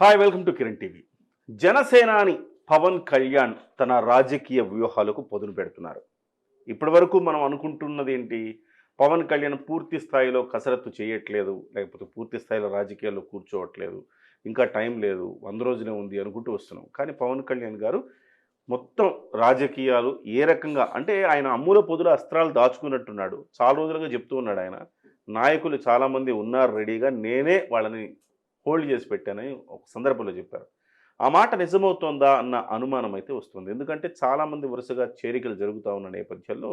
Hi welcome to Kiran TV జనసేనాని పవన్ కళ్యాణ్ తన రాజకీయ వ్యూహాలకు పొదును పెడుతున్నారు. ఇప్పటి వరకు మనం అనుకుంటున్నది ఏంటి? పవన్ కళ్యాణ్ పూర్తి స్థాయిలో కసరత్తు చేయట్లేదు లేకపోతే పూర్తి స్థాయిలో రాజకీయాల్లో కూర్చోవట్లేదు ఇంకా టైం లేదు వంద రోజులే ఉంది అనుకుంటూ వస్తున్నాం. కానీ పవన్ కళ్యాణ్ గారు మొత్తం రాజకీయాలు ఏ రకంగా అంటే ఆయన అమ్ముల పొదుల అస్త్రాలు దాచుకున్నట్టున్నాడు. చాలా రోజులుగా చెప్తూ ఉన్నాడు ఆయన. నాయకులు చాలామంది ఉన్నారు రెడీగా నేనే వాళ్ళని హోల్డ్ చేసి పెట్టానని ఒక సందర్భంలో చెప్పారు. ఆ మాట నిజమవుతోందా అన్న అనుమానం అయితే వస్తుంది. ఎందుకంటే చాలామంది వరుసగా చేరికలు జరుగుతూ ఉన్న నేపథ్యంలో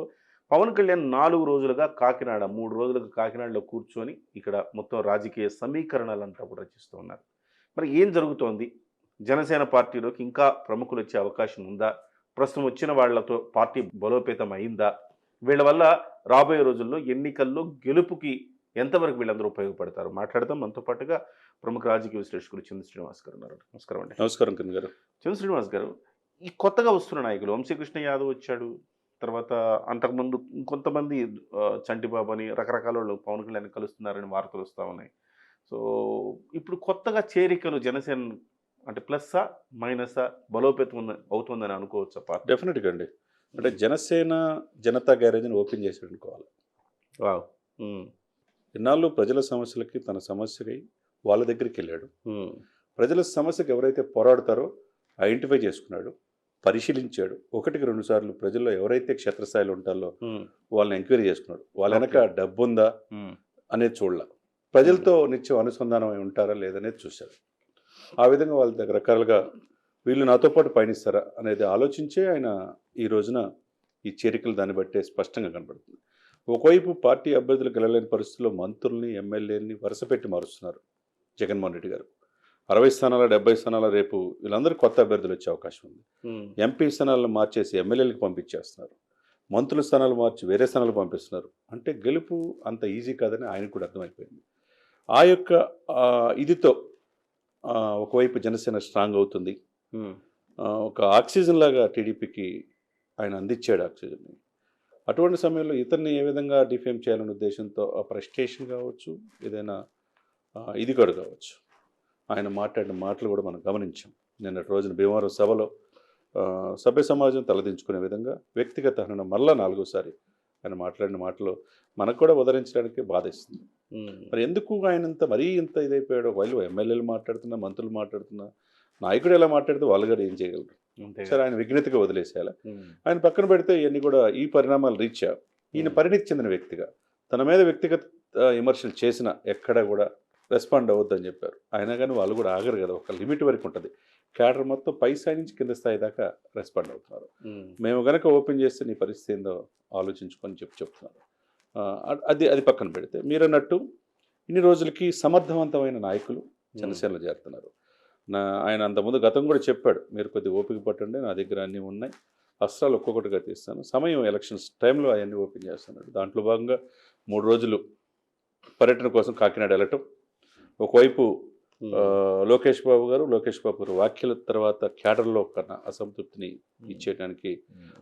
పవన్ కళ్యాణ్ నాలుగు రోజులుగా కాకినాడ మూడు రోజులుగా కాకినాడలో కూర్చొని ఇక్కడ మొత్తం రాజకీయ సమీకరణలంతా కూడా రచిస్తూ ఉన్నారు. మరి ఏం జరుగుతోంది? జనసేన పార్టీలోకి ఇంకా ప్రముఖులు వచ్చే అవకాశం ఉందా? ప్రస్తుతం వచ్చిన వాళ్ళతో పార్టీ బలోపేతం అయిందా? వీళ్ళ వల్ల రాబోయే రోజుల్లో ఎన్నికల్లో గెలుపుకి ఎంతవరకు వీళ్ళందరూ ఉపయోగపడతారు? మాట్లాడదాం. మనతో పాటుగా ప్రముఖ రాజకీయ విశ్లేషకులు చంద్ర శ్రీనివాస్ గారు ఉన్నారు. నమస్కారం అండి. నమస్కారం కిరణ్ గారు. చంద్ర శ్రీనివాస్ గారు ఈ కొత్తగా వస్తున్న నాయకులు వంశీకృష్ణ యాదవ్ వచ్చాడు తర్వాత అంతకుముందు కొంతమంది చంటిబాబు అని రకరకాల వాళ్ళు పవన్ కళ్యాణ్ కలుస్తున్నారని వార్తలు వస్తూ ఉన్నాయి. సో ఇప్పుడు కొత్తగా చేరికలు జనసేన అంటే ప్లస్సా మైనసా బలోపేతం అవుతుందని అనుకోవచ్చా పార్టీ? డెఫినెట్గా అండి. అంటే జనసేన జనతా గ్యారేజ్ని ఓపెన్ చేసాడు అనుకోవాలి ఇన్నాళ్ళు ప్రజల సమస్యలకి తన సమస్యకి వాళ్ళ దగ్గరికి వెళ్ళాడు. ప్రజల సమస్యకి ఎవరైతే పోరాడతారో ఐడెంటిఫై చేసుకున్నాడు. పరిశీలించాడు. ఒకటికి రెండు సార్లు ప్రజల్లో ఎవరైతే క్షేత్రస్థాయిలో ఉంటారో వాళ్ళని ఎంక్వైరీ చేసుకున్నాడు. వాళ్ళ వెనక డబ్బు ఉందా అనేది చూడాల. ప్రజలతో నిత్యం అనుసంధానమై ఉంటారా లేదనేది చూశారు ఆ విధంగా వాళ్ళ దగ్గర రకాలుగా వీళ్ళు నాతో పాటు పయనిస్తారా అనేది ఆలోచించే ఆయన ఈ రోజున ఈ చేరికలు దాన్ని బట్టే స్పష్టంగా కనబడుతుంది. ఒకవైపు పార్టీ అభ్యర్థులు గెలలేని పరిస్థితుల్లో మంత్రుల్ని ఎమ్మెల్యేలని వరుసపెట్టి మారుస్తున్నారు. జగన్మోహన్ రెడ్డి గారు. అరవై స్థానాల డెబ్బై స్థానాల రేపు వీళ్ళందరూ కొత్త అభ్యర్థులు వచ్చే అవకాశం ఉంది. ఎంపీ స్థానాలను మార్చేసి ఎమ్మెల్యేలకు పంపించేస్తున్నారు. మంత్రుల స్థానాలు మార్చి వేరే స్థానాలు పంపిస్తున్నారు. అంటే గెలుపు అంత ఈజీ కాదని ఆయనకు కూడా అర్థమైపోయింది. ఆ యొక్క ఇదితో ఒకవైపు జనసేన స్ట్రాంగ్ అవుతుంది. ఒక ఆక్సిజన్ లాగా టీడీపీకి ఆయన అందించాడు ఆక్సిజన్ని. అటువంటి సమయంలో ఇతన్ని ఏ విధంగా డిఫేమ్ చేయాలనే ఉద్దేశంతో ఆ ప్రెస్టేషన్ కావచ్చు ఏదైనా ఇది కూడా కావచ్చు. ఆయన మాట్లాడిన మాటలు కూడా మనం గమనించాం. నిన్నటి రోజున భీమవరం సభలో సభ్య సమాజం తలదించుకునే విధంగా వ్యక్తిగత హనన మళ్ళా నాలుగోసారి ఆయన మాట్లాడిన మాటలు మనకు కూడా ఉదరించడానికి బాధేస్తుంది. మరి ఎందుకు ఆయన ఇంత మరీ ఇంత ఇదైపోయాడో వాళ్ళు ఎమ్మెల్యేలు మాట్లాడుతున్నా మంత్రులు మాట్లాడుతున్నా నాయకుడు ఎలా మాట్లాడితే వాళ్ళు కూడా ఏం చేయగలరు? సరే ఆయన విఘ్నతగా వదిలేసేయాలి? ఆయన పక్కన పెడితే ఇవన్నీ కూడా ఈ పరిణామాలు రీత్యా ఈయన. పరిణితి చెందిన వ్యక్తిగా తన మీద వ్యక్తిగత విమర్శలు చేసిన ఎక్కడ కూడా రెస్పాండ్ అవ్వద్దని చెప్పారు. అయినా కానీ వాళ్ళు కూడా ఆగరు కదా ఒక లిమిట్ వరకు ఉంటుంది. క్యాడర్ మొత్తం పై స్థాయి నుంచి కింద స్థాయి దాకా రెస్పాండ్ అవుతున్నారు. మేము గనక ఓపెన్ చేస్తే నీ పరిస్థితి ఏందో ఆలోచించుకొని చెప్పి చెప్తున్నారు. అది అది పక్కన పెడితే మీరు అన్నట్టు ఇన్ని రోజులకి సమర్థవంతమైన నాయకులు జనసేనలో చేరుతున్నారు. నా ఆయన అంతకుముందు గతం కూడా చెప్పాడు మీరు కొద్దిగా ఓపిక పట్టండి నా దగ్గర అన్నీ ఉన్నాయి అస్త్రాలు ఒక్కొక్కటిగా తీస్తాను సమయం ఎలక్షన్స్ టైంలో అవన్నీ ఓపెన్ చేస్తున్నాడు దాంట్లో భాగంగా మూడు రోజులు పర్యటన కోసం కాకినాడ వెళ్ళటం ఒకవైపు లోకేష్ బాబు గారు లోకేష్ బాబు గారు వ్యాఖ్యల తర్వాత క్యాడర్లో కన్నా అసంతృప్తిని ఇచ్చేయడానికి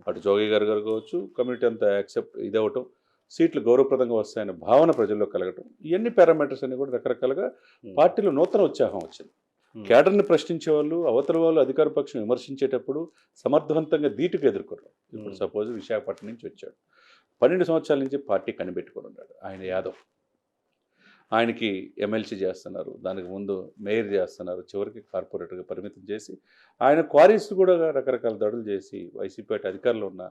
అటు జోగి గారు గారు కావచ్చు కమ్యూనిటీ అంతా యాక్సెప్ట్ ఇదవటం సీట్లు గౌరవప్రదంగా వస్తాయనే భావన ప్రజల్లో కలగటం ఇవన్నీ పారామీటర్స్ అన్ని కూడా రకరకాలుగా పార్టీలో నూతన ఉత్సాహం వచ్చింది. ఉమ్, కేడర్ని ప్రశ్నించే వాళ్ళు అవతల వాళ్ళు అధికార పక్షం విమర్శించేటప్పుడు సమర్థవంతంగా ధీటుగా ఎదుర్కొన్నారు ఇప్పుడు. సపోజ్ విశాఖపట్నం నుంచి వచ్చాడు. పన్నెండు సంవత్సరాల నుంచి పార్టీ కనిపెట్టుకొని ఉన్నాడు ఆయన యాదవ్. ఆయనకి ఎమ్మెల్సీ చేస్తున్నారు. దానికి ముందు మేయర్ చేస్తున్నారు. చివరికి కార్పొరేటర్గా పరిమితం చేసి ఆయన క్వారీస్ కూడా రకరకాల దాడులు చేసి వైసీపీ పార్టీ అధికారంలో ఉన్న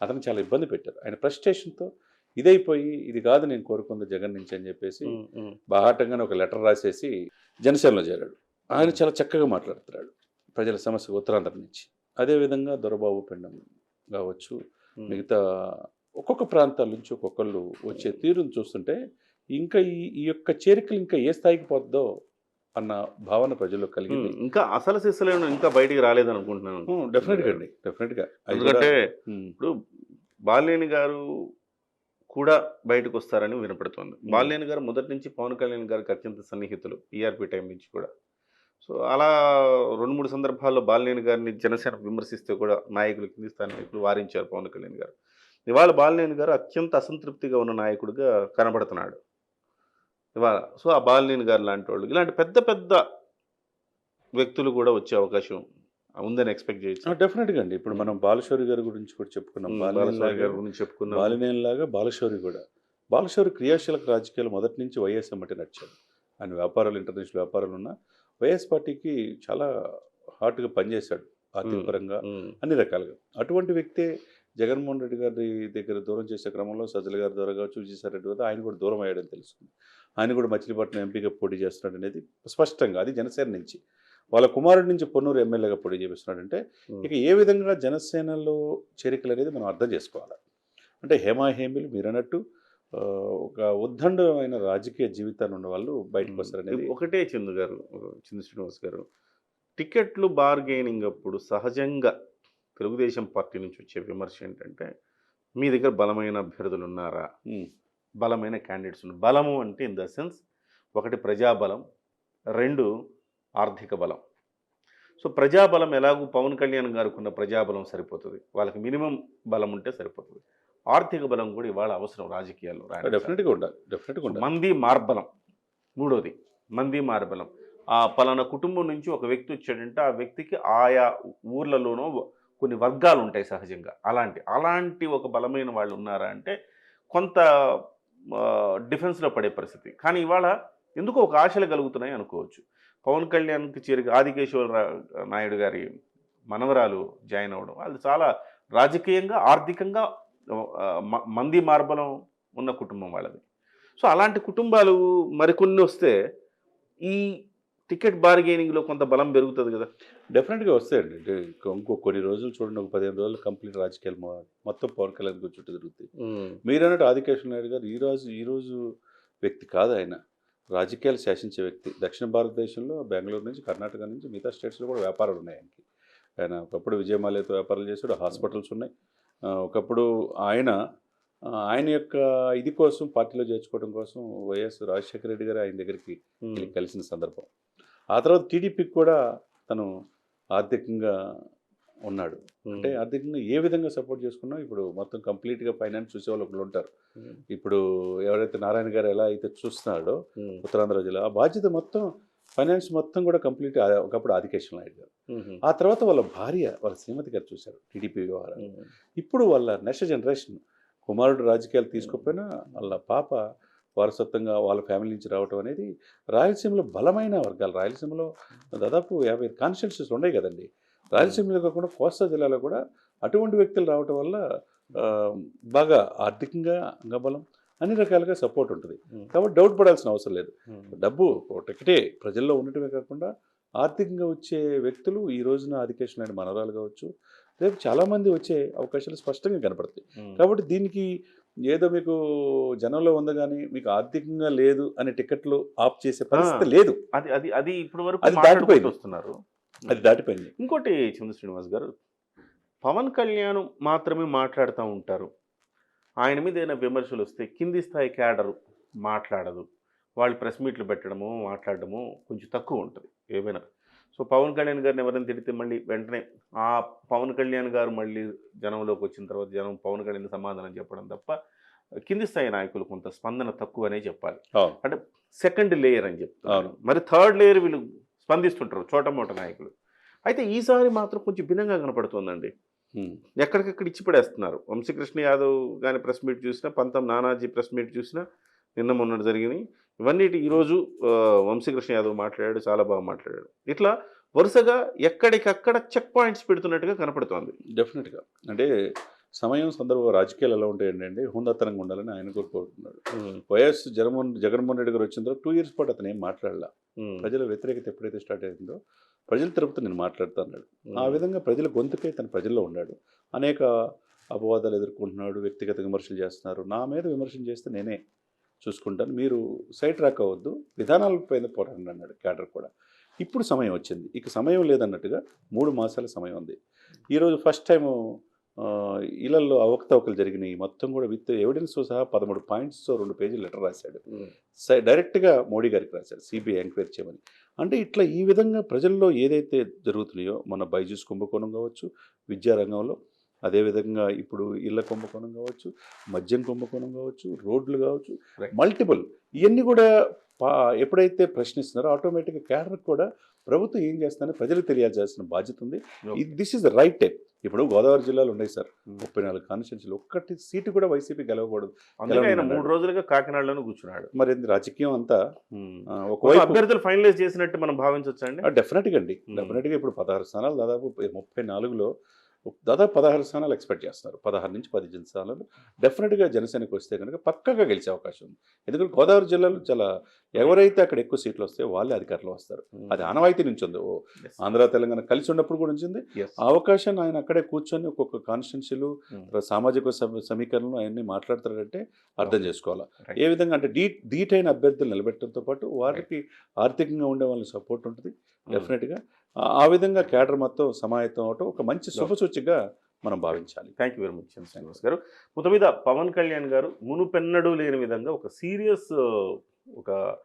అతను చాలా ఇబ్బంది పెట్టారు. ఆయన ఫ్రస్ట్రేషన్తో ఇదైపోయి ఇది కాదు నేను కోరుకుంది జగన్ నుంచి అని చెప్పేసి బాహాటంగానే ఒక లెటర్ రాసేసి జనసేనలో చేరాడు. ఆయన చాలా చక్కగా మాట్లాడుతున్నాడు ప్రజల సమస్య ఉత్తరాంధ్ర నుంచి. అదేవిధంగా దొరబాబు పెండం కావచ్చు మిగతా ఒక్కొక్క ప్రాంతాల నుంచి ఒక్కొక్కళ్ళు వచ్చే తీరును చూస్తుంటే ఇంకా ఈ ఈ యొక్క చేరికలు ఇంకా ఏ స్థాయికి పోద్దో అన్న భావన ప్రజల్లో కలిగింది. ఇంకా అసలు సిస్సలేను ఇంకా బయటికి రాలేదని అనుకుంటున్నాను. డెఫినెట్గా అండి డెఫినెట్గా ఎందుకంటే ఇప్పుడు బాలినేని గారు కూడా బయటకు వస్తారని వినపడుతోంది. బాలినేని గారు మొదటి నుంచి పవన్ కళ్యాణ్ గారికి అత్యంత సన్నిహితులు ఈఆర్పి టైం నుంచి కూడా. సో అలా రెండు మూడు సందర్భాల్లో బాలినేని గారిని జనసేన విమర్శిస్తే కూడా నాయకులు కింది స్థాయి నాయకులు వారించారు పవన్ కళ్యాణ్ గారు. ఇవాళ బాలినేని గారు అత్యంత అసంతృప్తిగా ఉన్న నాయకుడిగా కనబడుతున్నాడు. ఇవాళ. సో ఆ బాలినేని గారు లాంటి వాళ్ళు. ఇలాంటి పెద్ద పెద్ద వ్యక్తులు కూడా వచ్చే అవకాశం ఉందని ఎక్స్పెక్ట్ చేయొచ్చు. డెఫినెట్గా అండి. ఇప్పుడు మనం బాలశౌరి గారి గురించి కూడా చెప్పుకున్నాం. బాలస్వామి గారి గురించి చెప్పుకున్నాం. బాలినేనిలాగా బాలశౌరి కూడా. బాలశౌరి క్రియాశీలక రాజకీయాలు మొదటి నుంచి వైఎస్ ఎమ్మటి నడిచాడు ఆయన వ్యాపారాలు ఇంటర్నేషనల్ వ్యాపారాలు ఉన్న వైఎస్ పార్టీకి చాలా హార్ట్గా పనిచేశాడు ఆర్థిక పరంగా ఉమ్, అన్ని రకాలుగా. అటువంటి వ్యక్తే జగన్మోహన్ రెడ్డి గారి దగ్గర దూరం చేసే క్రమంలో సజ్జల గారి ద్వారా కావచ్చు విజయసాయి రెడ్డి ఆయన కూడా దూరం అయ్యాడని తెలుస్తుంది. ఆయన కూడా మచిలీపట్నం ఎంపీగా పోటీ చేస్తున్నాడు అనేది స్పష్టంగా అది జనసేన నుంచి. వాళ్ళ కుమారుడి నుంచి పొన్నూరు ఎమ్మెల్యేగా పోటీ చేపిస్తున్నాడంటే. ఇక ఏ విధంగా జనసేనలో చేరికలు అనేది మనం అర్థం చేసుకోవాలి. అంటే హేమాహేమిలు మీరు అన్నట్టు ఆ, ఒక ఉద్దండమైన రాజకీయ జీవితాన్ని ఉన్న వాళ్ళు బయటకు వస్తారనేది ఒకటే చందు గారు చంద్ర శ్రీనివాస్ గారు. టికెట్లు బార్గెయినింగ్ అప్పుడు సహజంగా తెలుగుదేశం పార్టీ నుంచి వచ్చే విమర్శ ఏంటంటే మీ దగ్గర బలమైన అభ్యర్థులు ఉన్నారా? బలమైన క్యాండిడేట్స్ ఉన్నారు. బలము అంటే ఇన్ ద సెన్స్ ఒకటి ప్రజాబలం రెండు ఆర్థిక బలం. సో ప్రజాబలం ఎలాగూ పవన్ కళ్యాణ్ గారికి ఉన్న ప్రజాబలం సరిపోతుంది. వాళ్ళకి మినిమం బలం ఉంటే సరిపోతుంది. ఆర్థిక బలం కూడా ఇవాళ అవసరం రాజకీయాల్లో. డెఫినెట్గా ఉండాలి. డెఫినెట్గా మంది మార్బలం. మూడోది మంది మార్బలం. ఆ పలానా కుటుంబం నుంచి ఒక వ్యక్తి వచ్చాడంటే ఆ వ్యక్తికి ఆయా ఊర్లలోనో కొన్ని వర్గాలు ఉంటాయి సహజంగా. అలాంటి అలాంటి ఒక బలమైన వాళ్ళు ఉన్నారా అంటే కొంత డిఫెన్స్లో పడే పరిస్థితి. కానీ ఇవాళ ఎందుకో ఒక ఆశలు కలుగుతున్నాయి అనుకోవచ్చు. పవన్ కళ్యాణ్కి చేరిక ఆదికేశ్వర నాయుడు గారి మనవరాలు జాయిన్ అవ్వడం వాళ్ళు చాలా రాజకీయంగా ఆర్థికంగా మ- మంది మార్బలం ఉన్న కుటుంబం వాళ్ళది. సో అలాంటి కుటుంబాలు మరికొన్ని వస్తే ఈ టికెట్ బార్గెనింగ్లో కొంత బలం పెరుగుతుంది కదా. డెఫినెట్గా వస్తాయండి. అంటే ఇంకో- కొన్ని రోజులు చూడండి ఒక పదిహేను రోజులు కంప్లీట్ రాజకీయాలు మొత్తం పవన్ కళ్యాణ్ గురించి చుట్టూ తిరుగుతాయి. మీరు అన్నట్టు ఆదికేశ్వర నాయుడు గారు ఈ రోజు ఈ రోజు వ్యక్తి కాదు ఆయన. రాజకీయాలు శాసించే వ్యక్తి. దక్షిణ భారతదేశంలో బెంగళూరు నుంచి కర్ణాటక నుంచి మిగతా స్టేట్స్లో కూడా వ్యాపారాలు ఉన్నాయి ఆయనకి. ఆయన ఒకప్పుడు విజయమాలయతో వ్యాపారాలు చేశాడు హాస్పిటల్స్ ఉన్నాయి. ఒకప్పుడు ఆయన ఆయన యొక్క ఇది కోసం పార్టీలో చేర్చుకోవడం కోసం వైఎస్ రాజశేఖర రెడ్డి గారు ఆయన దగ్గరికి కలిసిన సందర్భం. ఆ తర్వాత టీడీపీకి కూడా తను ఆర్థికంగా ఉన్నాడు. అంటే ఆర్థికంగా ఏ విధంగా సపోర్ట్ చేసుకున్నా ఇప్పుడు మొత్తం కంప్లీట్గా ఫైనాన్స్ చూసే వాళ్ళు ఒకళ్ళు ఉంటారు. ఇప్పుడు ఎవరైతే నారాయణ గారు ఎలా అయితే చూస్తున్నాడో ఉత్తరాంధ్ర జిల్లా ఆ బాధ్యత మొత్తం ఫైనాన్స్ మొత్తం కూడా కంప్లీట్ ఒకప్పుడు ఆదికేశ్వర నాయుడు గారు. ఆ తర్వాత వాళ్ళ భార్య వాళ్ళ శ్రీమతి గారు చూశారు టీడీపీ వ్యవహారం ఇప్పుడు వాళ్ళ నెక్స్ట్ జనరేషన్ కుమారుడు రాజకీయాలు తీసుకోకపోయినా వాళ్ళ పాప వారసత్వంగా వాళ్ళ ఫ్యామిలీ నుంచి రావటం అనేది రాయలసీమలో బలమైన వర్గాలు. రాయలసీమలో దాదాపు యాభై కాన్స్టిట్యూన్సీస్ ఉన్నాయి కదండి. రాయలసీమలో కాకుండా కోస్తా జిల్లాలో కూడా అటువంటి వ్యక్తులు రావటం వల్ల బాగా ఆర్థికంగా అంగబలం అన్ని రకాలుగా సపోర్ట్ ఉంటుంది. కాబట్టి డౌట్ పడాల్సిన అవసరం లేదు. డబ్బు ఒకటే ప్రజల్లో ఉండటమే కాకుండా ఆర్థికంగా వచ్చే వ్యక్తులు ఈ రోజున ఆదికేషన్ నాయుడు మనవరాలు కావచ్చు రేపు చాలామంది వచ్చే అవకాశాలు స్పష్టంగా కనపడతాయి. కాబట్టి దీనికి ఏదో మీకు జనంలో ఉంది కానీ మీకు ఆర్థికంగా లేదు అనే టికెట్లు ఆఫ్ చేసే పరిస్థితి లేదు. అది అది అది ఇప్పటి వరకు అది దాటిపోయింది. వస్తున్నారు. అది దాటిపోయింది. ఇంకోటి చంద్ర శ్రీనివాస్ గారు పవన్ కళ్యాణ్ మాత్రమే మాట్లాడుతూ ఉంటారు. ఆయన మీద ఏదైనా విమర్శలు వస్తే కింది స్థాయి క్యాడరు మాట్లాడదు. వాళ్ళు ప్రెస్ మీట్లు పెట్టడము మాట్లాడడము కొంచెం తక్కువ ఉంటుంది. ఏమైనా సో పవన్ కళ్యాణ్ గారిని ఎవరైనా తిడితే మళ్ళీ వెంటనే ఆ పవన్ కళ్యాణ్ గారు మళ్ళీ జనంలోకి వచ్చిన తర్వాత జనం పవన్ కళ్యాణ్ సమాధానం చెప్పడం తప్ప కింది స్థాయి నాయకులు కొంత స్పందన తక్కువనే చెప్పాలి. అవును. సెకండ్ లేయర్ అని చెప్తారు. మరి థర్డ్ లేయర్ వీళ్ళు స్పందిస్తుంటారు చోట మోట నాయకులు. అయితే ఈసారి మాత్రం కొంచెం భిన్నంగా కనపడుతుందండి. ఎక్కడికక్కడ ఇచ్చి పడేస్తున్నారు. వంశీకృష్ణ యాదవ్ కానీ ప్రెస్ మీట్ చూసినా పంతం నానాజీ ప్రెస్ మీట్ చూసినా నిన్న మొన్నటి జరిగినాయి ఇవన్నీ ఈరోజు వంశీకృష్ణ యాదవ్ మాట్లాడాడు చాలా బాగా మాట్లాడాడు. ఇట్లా వరుసగా ఎక్కడికక్కడ చెక్ పాయింట్స్ పెడుతున్నట్టుగా కనపడుతోంది. డెఫినెట్గా. అంటే సమయం సందర్భం రాజకీయాలు ఎలా ఉంటాయండి అండి హుందాతనంగా ఉండాలని ఆయన కూడా కోరుకున్నాడు వైఎస్ జగన్మోహన్ జగన్మోహన్ రెడ్డి గారు వచ్చిన తర్వాత టూ ఇయర్స్ పాటు అతను ఏం మాట్లాడలా. ప్రజల వ్యతిరేకత ఎప్పుడైతే స్టార్ట్ అయిందో ప్రజల తరపున నేను మాట్లాడుతా అన్నాడు. ఆ విధంగా ప్రజల గొంతుకై తన ప్రజల్లో ఉన్నాడు. అనేక అపవాదాలు ఎదుర్కొంటున్నాడు వ్యక్తిగత విమర్శలు చేస్తున్నారు. నా మీద విమర్శలు చేస్తే నేనే చూసుకుంటాను. మీరు సైట్ రాక్ అవ్వద్దు విధానాలపైన పోరాడండి అన్నాడు క్యాడర్ కూడా. ఇప్పుడు సమయం వచ్చింది. ఇక సమయం లేదన్నట్టుగా మూడు మాసాల సమయం ఉంది. ఈరోజు ఫస్ట్ టైము ఇళ్ళలో అవకతవకలు జరిగినాయి. మొత్తం కూడా విత్ ఎవిడెన్స్తో సహా పదమూడు పాయింట్స్తో రెండు పేజీలు లెటర్ రాశాడు. డైరెక్ట్గా మోడీ గారికి రాశారు సిబిఐ ఎంక్వైరీ చేయమని. అంటే ఇట్లా ఈ విధంగా ప్రజల్లో ఏదైతే జరుగుతున్నాయో మన బైజూస్ కుంభకోణం కావచ్చు విద్యారంగంలో అదేవిధంగా ఇప్పుడు ఇళ్ళ కుంభకోణం కావచ్చు మద్యం కుంభకోణం కావచ్చు రోడ్లు కావచ్చు. మల్టిపుల్ ఇవన్నీ కూడా పా ఎప్పుడైతే ప్రశ్నిస్తున్నారో ఆటోమేటిక్గా క్యాడర్ కూడా ప్రభుత్వం ఏం చేస్తుందని ప్రజలకు తెలియాల్సిన బాధ్యత ఉంది. This is the right time ఇప్పుడు గోదావరి జిల్లాలో ఉన్నాయి సార్ ముప్పై నాలుగు కాన్స్టిట్యూన్సీలు. ఒక్కటి సీటు కూడా వైసీపీ గెలవకూడదు. మూడు రోజులుగా కాకినాడలోనే కూర్చున్నాడు. మరి ఏంది రాజకీయం అంతా ఒకవైపు అభ్యర్థులు ఫైనలైజ్ చేసినట్టు మనం భావించవచ్చా అండి? డెఫినెట్గా అండి. Hmm. డెఫినెట్గా ఇప్పుడు పదహారు స్థానాలు దాదాపు ముప్పై నాలుగులో దాదాపు పదహారు స్థానాలు ఎక్స్పెక్ట్ చేస్తున్నారు. పదహారు నుంచి పదిహేను స్థానాలు డెఫినెట్గా జనసేనకు వస్తే కనుక పక్కగా గెలిచే అవకాశం ఉంది. ఎందుకంటే గోదావరి జిల్లాలో చాలా ఎవరైతే అక్కడ ఎక్కువ సీట్లు వస్తే వాళ్ళే అధికారంలో వస్తారు. అది ఆనవాయితీ నుంచి ఉంది. ఆంధ్ర తెలంగాణ కలిసి ఉన్నప్పుడు కూడా ఉంచింది. అవకాశాన్ని ఆయన అక్కడే కూర్చొని ఒక్కొక్క కాన్స్టిట్యున్సీలు Hmm. సామాజిక సమ- సమీకరణలు అవన్నీ మాట్లాడతారంటే అర్థం చేసుకోవాలి. ఏ విధంగా అంటే డీ ధీటైన అభ్యర్థులు నిలబెట్టడంతో పాటు వారికి ఆర్థికంగా ఉండే వాళ్ళ సపోర్ట్ ఉంటుంది. Hmm. డెఫినెట్గా ఆ- విధంగా క్యాడర్ మొత్తం సమాయత్తం అవటం ఒక మంచి శుభసూచిగా మనం భావించాలి. Thank you very much Srinivas గారు. మొత్తం మీద పవన్ కళ్యాణ్ గారు మునుపెన్నడూ లేని విధంగా ఒక సీరియస్ ఒక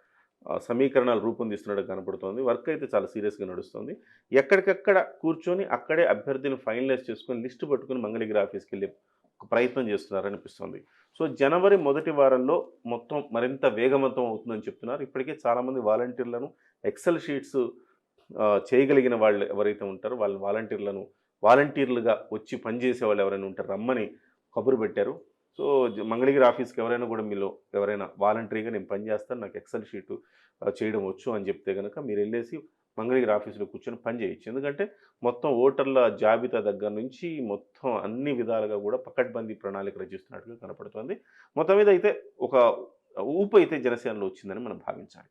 సమీకరణాలు రూపొందిస్తున్నట్టు కనపడుతోంది. వర్క్ అయితే చాలా సీరియస్గా నడుస్తుంది. ఎక్కడికక్కడ కూర్చొని అక్కడే అభ్యర్థిని ఫైనలైజ్ చేసుకొని లిస్టు పట్టుకుని మంగళగిరి ఆఫీస్కి వెళ్ళి ఒక ప్రయత్నం చేస్తున్నారనిపిస్తుంది. సో జనవరి మొదటి వారంలో మొత్తం మరింత వేగవంతం అవుతుందని చెప్తున్నారు. ఇప్పటికే చాలామంది వాలంటీర్లను ఎక్సెల్ షీట్స్ చేయగలిగిన వాళ్ళు ఎవరైతే ఉంటారో వాళ్ళ వాలంటీర్లను వాలంటీర్లుగా వచ్చి పనిచేసే వాళ్ళు ఎవరైనా ఉంటారు రమ్మని కబురు పెట్టారు. సో మంగళగిరి ఆఫీస్కి ఎవరైనా కూడా మీలో ఎవరైనా వాలంటరీగా నేను పనిచేస్తాను నాకు ఎక్సెల్ షీటు చేయడం వచ్చు అని చెప్తే కనుక మీరు వెళ్ళేసి మంగళగిరి ఆఫీసులో కూర్చొని పని చేయొచ్చు. ఎందుకంటే మొత్తం ఓటర్ల జాబితా దగ్గర నుంచి మొత్తం అన్ని విధాలుగా కూడా పకడ్బందీ ప్రణాళిక రచిస్తున్నట్టుగా కనపడుతుంది. మొత్తం మీద అయితే ఒక ఊపు అయితే జనసేనలో వచ్చిందని మనం భావించాలి.